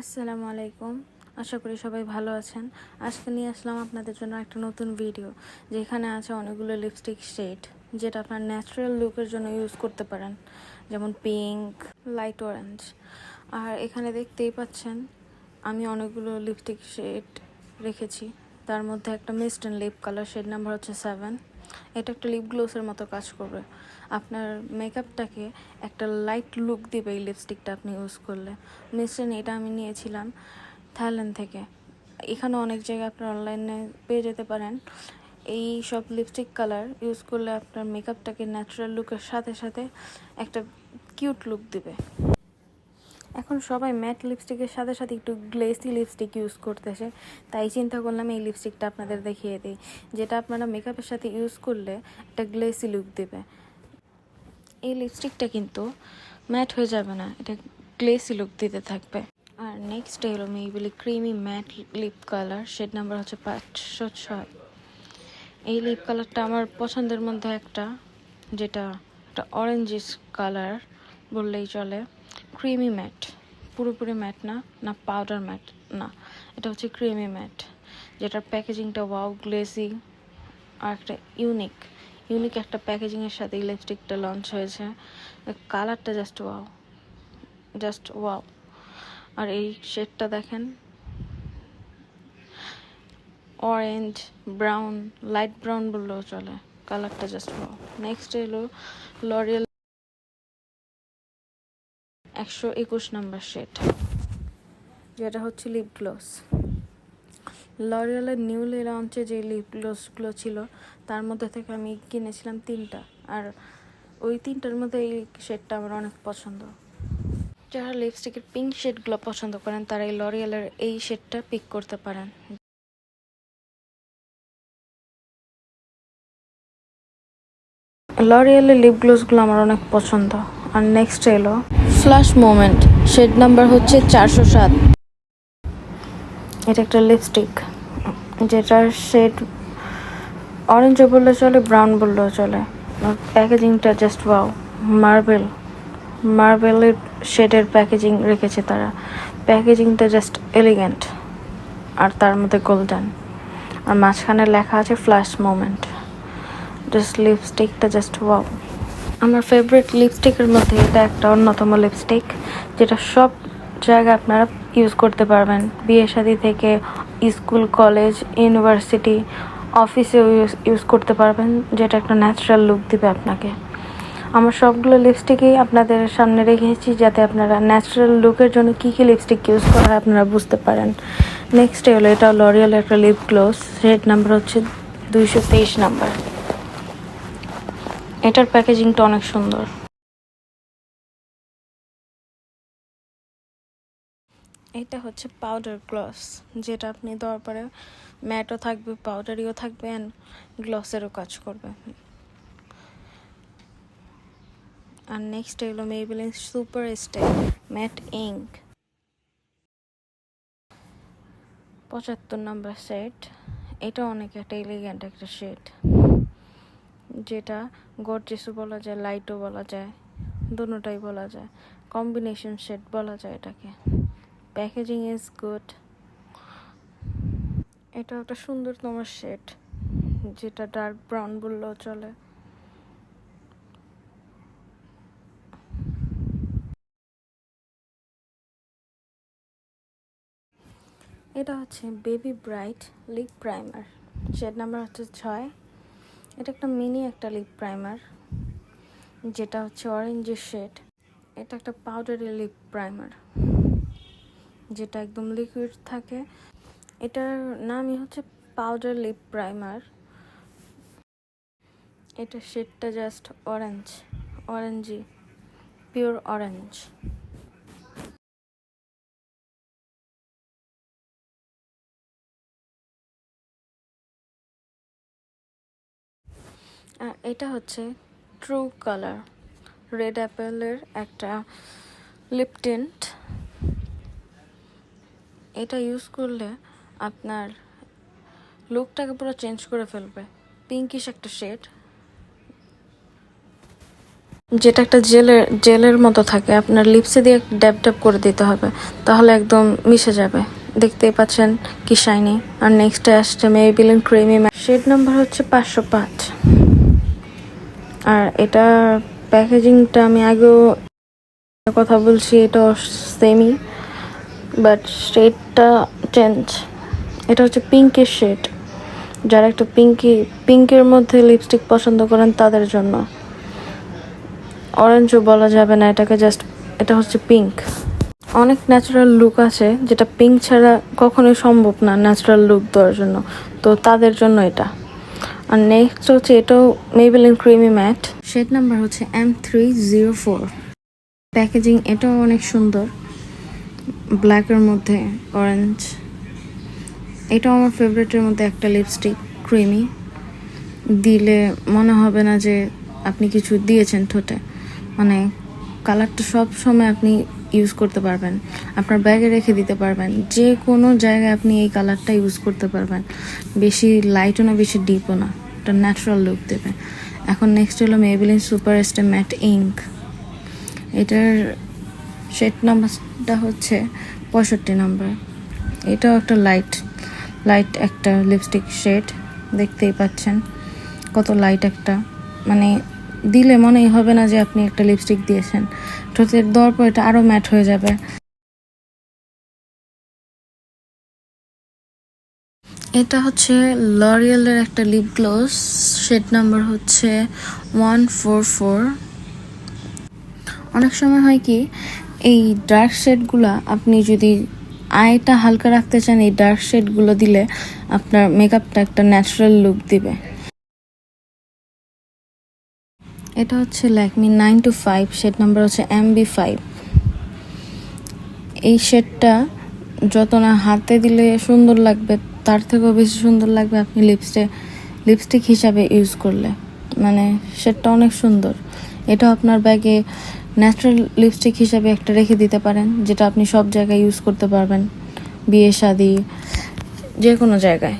আসসালামু আলাইকুম। আশা করি সবাই ভালো আছেন। আজকে নিয়ে আসলাম আপনাদের জন্য একটা নতুন ভিডিও, যেখানে আছে অনেকগুলো লিপস্টিক শেড যেটা আপনার ন্যাচারাল লুকের জন্য ইউজ করতে পারেন। যেমন পিঙ্ক লাইট অরেঞ্জ আর এখানে দেখতেই পাচ্ছেন, আমি অনেকগুলো লিপস্টিক শেড রেখেছি। তার মধ্যে একটা mist lip colour shade number হচ্ছে সেভেন এটা একটা লিপ গ্লোসের মতো কাজ করবে। আপনার মেকআপটাকে একটা লাইট লুক দেবে এই লিপস্টিকটা আপনি ইউজ করলে। মিস্টেন এটা আমি নিয়েছিলাম থাইল্যান্ড থেকে। এখানে অনেক জায়গায় আপনার অনলাইনে পেয়ে যেতে পারেন। এই সব লিপস্টিক কালার ইউজ করলে আপনার মেকআপটাকে ন্যাচারাল লুকের সাথে সাথে একটা কিউট লুক দিবে। এখন সবাই ম্যাট লিপস্টিকের সাথে সাথে একটু গ্লেসি লিপস্টিক ইউজ করতেছে। তাই চিন্তা করলাম এই লিপস্টিকটা আপনাদের দেখিয়ে দিই। যেটা আপনারা মেকআপের সাথে ইউজ করলে একটা গ্লেসি লুক দেবে। এই লিপস্টিকটা কিন্তু ম্যাট হয়ে যাবে না, এটা গ্লেসি লুক দিতে থাকবে। আর নেক্সট হলো Maybelline creamy matte lip colour shade number হচ্ছে পাঁচশো ছয়। এই লিপ কালারটা আমার পছন্দের মধ্যে একটা, যেটা একটা অরেঞ্জিস কালার বললেই চলে। ক্রিমি ম্যাট পুরোপুরি ম্যাট না না পাউডার ম্যাট না। এটা হচ্ছে ক্রিমি ম্যাট যেটার প্যাকেজিংটা ওয়াও গ্লেসি আর একটা ইউনিক ইউনিক একটা প্যাকেজিংয়ের সাথে এই লিপস্টিকটা লঞ্চ হয়েছে। কালারটা জাস্ট ওয়াও জাস্ট ওয়াও আর এই শেডটা দেখেন অরেঞ্জ ব্রাউন লাইট ব্রাউন বললেও চলে। কালারটা জাস্ট ওয়াও নেক্সট এলো লরিয়াল একশো একুশ নাম্বার শেড যেটা হচ্ছে লিপ গ্লস লরিয়ালের নিউলি লঞ্চে যে লিপ গ্লসগুলো ছিল, তার মধ্যে থেকে আমি কিনেছিলাম তিনটা। আর ওই তিনটার মধ্যে এই শেডটা আমার অনেক পছন্দ। যারা লিপস্টিকের পিঙ্ক শেডগুলো পছন্দ করেন, তারা এই লরিয়ালের এই শেডটা পিক করতে পারেন। লরিয়ালের লিপ গ্লোসগুলো আমার অনেক পছন্দ। আর নেক্সট এলো ফ্লাশ মোমেন্ট শেড নাম্বার হচ্ছে চারশো সাত। এটা একটা লিপস্টিক যেটার শেড অরেঞ্জও বললে চলে ব্রাউন বললেও চলে। প্যাকেজিংটা জাস্ট ওয়াও মার্বেল মার্বেলের শেডের প্যাকেজিং রেখেছে তারা। প্যাকেজিংটা জাস্ট এলিগেন্ট আর তার মধ্যে গোল্ডেন আর মাঝখানে লেখা আছে ফ্ল্যাশ মোমেন্ট জাস্ট লিপস্টিকটা জাস্ট ওয়াও আমার ফেভারিট লিপস্টিকের মধ্যে এটা একটা অন্যতম লিপস্টিক যেটা সব জায়গায় আপনারা ইউজ করতে পারবেন। বিয়ে শাদি থেকে স্কুল কলেজ ইউনিভার্সিটি অফিসেও ইউজ ইউজ করতে পারবেন, যেটা একটা ন্যাচারাল লুক দিবে আপনাকে। আমার সবগুলো লিপস্টিকই আপনাদের সামনে রেখেছি, যাতে আপনারা ন্যাচারাল লুকের জন্য কী কী লিপস্টিক ইউজ করা হয় আপনারা বুঝতে পারেন। নেক্সট হলো, এটা লরিয়াল একটা লিপ গ্লোস রেড নাম্বার হচ্ছে দুইশো তেইশ নাম্বার এটার প্যাকেজিংটা অনেক সুন্দর। এটা হচ্ছে পাউডার গ্লস যেটা আপনি দেওয়ার পরে ম্যাটও থাকবে পাউডারিও থাকবে অ্যান্ড গ্লসেরও কাজ করবে। আর নেক্সট এগুলো Maybelline super stay matte ink পঁচাত্তর নাম্বার সেট এটা অনেক একটা এলিগেন্ট একটা শেড যেটা গর্জেসও বলা যায়, লাইটও বলা যায়, দুটোটাই বলা যায়। কম্বিনেশন শেড বলা যায় এটাকে। প্যাকেজিং ইজ গুড এটা একটা সুন্দরতম শেড যেটা ডার্ক ব্রাউন বললেও চলে। এটা হচ্ছে baby bright lip primer shade number হচ্ছে ছয়। এটা একটা মিনি একটা লিপ প্রাইমার যেটা হচ্ছে অরেঞ্জের শেড এটা একটা পাউডারি লিপ প্রাইমার যেটা একদম লিকুইড থাকে। এটার নামই হচ্ছে পাউডার লিপ প্রাইমার এটা শেডটা just orange orangey pure orange আর এটা হচ্ছে ট্রু কালার রেড অ্যাপেলের একটা লিপ টিন্ট এটা ইউজ করলে আপনার লুকটাকে পুরো চেঞ্জ করে ফেলবে। পিঙ্কিশ একটা শেড যেটা একটা জেলের জেলের মতো থাকে, আপনার লিপসে দিয়ে ড্যাব ড্যাব করে দিতে হবে, তাহলে একদম মিশে যাবে। দেখতেই পাচ্ছেন কি শাইনি আর নেক্সটে আসছে মেবিলিন ক্রিমি শেড নাম্বার হচ্ছে পাঁচশো পাঁচ। আর এটা প্যাকেজিংটা আমি আগেও কথা বলছি, এটা সেমই বাট শেডটা চেঞ্জ এটা হচ্ছে পিঙ্কের শেড যারা একটু পিঙ্কি পিঙ্কের মধ্যে লিপস্টিক পছন্দ করেন তাদের জন্য। অরেঞ্জও বলা যাবে না, এটাকে জাস্ট এটা হচ্ছে পিঙ্ক অনেক ন্যাচারাল লুক আছে, যেটা পিঙ্ক ছাড়া কখনোই সম্ভব না ন্যাচারাল লুক দেওয়ার জন্য। তো তাদের জন্য এটা। আর নেক্সট হচ্ছে এটাও Maybelline creamy matte shade number হচ্ছে M three zero four packaging এটাও অনেক সুন্দর। ব্ল্যাকের মধ্যে অরেঞ্জ এটাও আমার ফেভারিটের মধ্যে একটা লিপস্টিক ক্রিমি দিলে মনে হবে না যে আপনি কিছু দিয়েছেন ঠোঁটে। মানে কালারটা সব সময় আপনি ইউজ করতে পারবেন। আপনার ব্যাগে রেখে দিতে পারবেন। যে কোনো জায়গায় আপনি এই কালারটা ইউজ করতে পারবেন। বেশি লাইটও না, বেশি ডিপও না। একটা ন্যাচারাল লুক দেবে। এখন নেক্সট হলো Maybelline super stay matte ink এটার শেড নাম্বারটা হচ্ছে পঁয়ষট্টি নাম্বার এটাও একটা লাইট লাইট একটা লিপস্টিক শেড দেখতেই পাচ্ছেন কত লাইট একটা। মানে দিলে মনেই হবে না যে আপনি একটা লিপস্টিক দিয়েছেন। ঠোঁটের পর এটা আরও ম্যাট হয়ে যাবে। এটা হচ্ছে লরিয়ালের একটা lip gloss shade number one one four four অনেক সময় হয় কি, এই ডার্ক শেডগুলো আপনি যদি আয়টা হালকা রাখতে চান, এই ডার্ক শেডগুলো দিলে আপনার মেকআপটা একটা ন্যাচারাল লুক দিবে। এটা হচ্ছে Lakme nine two five, shade number হচ্ছে এম বি ফাইভ। এই শেডটা যত না হাতে দিলে সুন্দর লাগবে, তার থেকেও বেশি সুন্দর লাগবে আপনি লিপস্টে, লিপস্টিক হিসাবে ইউজ করলে। মানে শেডটা অনেক সুন্দর। এটা আপনার ব্যাগে ন্যাচারাল লিপস্টিক হিসাবে একটা রেখে দিতে পারেন, যেটা আপনি সব জায়গায় ইউজ করতে পারবেন। বিয়ে, শাদি যে কোনো জায়গায়।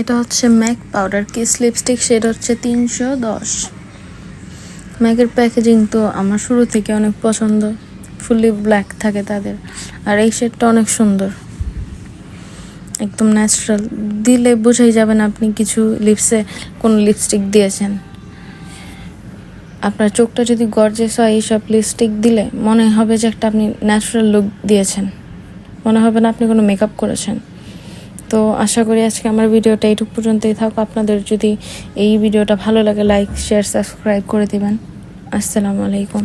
এটা হচ্ছে MAC powder kiss lipstick shade হচ্ছে তিনশো দশ। ম্যাকের প্যাকেজিং তো আমার শুরু থেকে অনেক পছন্দ ফুলি ব্ল্যাক থাকে তাদের, আর এই শেডটা অনেক সুন্দর। একদম ন্যাচারাল, দিলে বোঝাই যাবে না আপনি কিছু লিপসে কোনো লিপস্টিক দিয়েছেন। আপনার চোখটা যদি গর্জেস হয় এইসব লিপস্টিক দিলে মনে হবে যে একটা আপনি ন্যাচারাল লুক দিয়েছেন। মনে হবে না আপনি কোনো মেকআপ করেছেন। তো আশা করি আজকে আমার ভিডিওটা এইটুকু পর্যন্তই থাক। আপনাদের যদি এই ভিডিওটা ভালো লাগে লাইক শেয়ার সাবস্ক্রাইব করে দেবেন। আসসালামু আলাইকুম।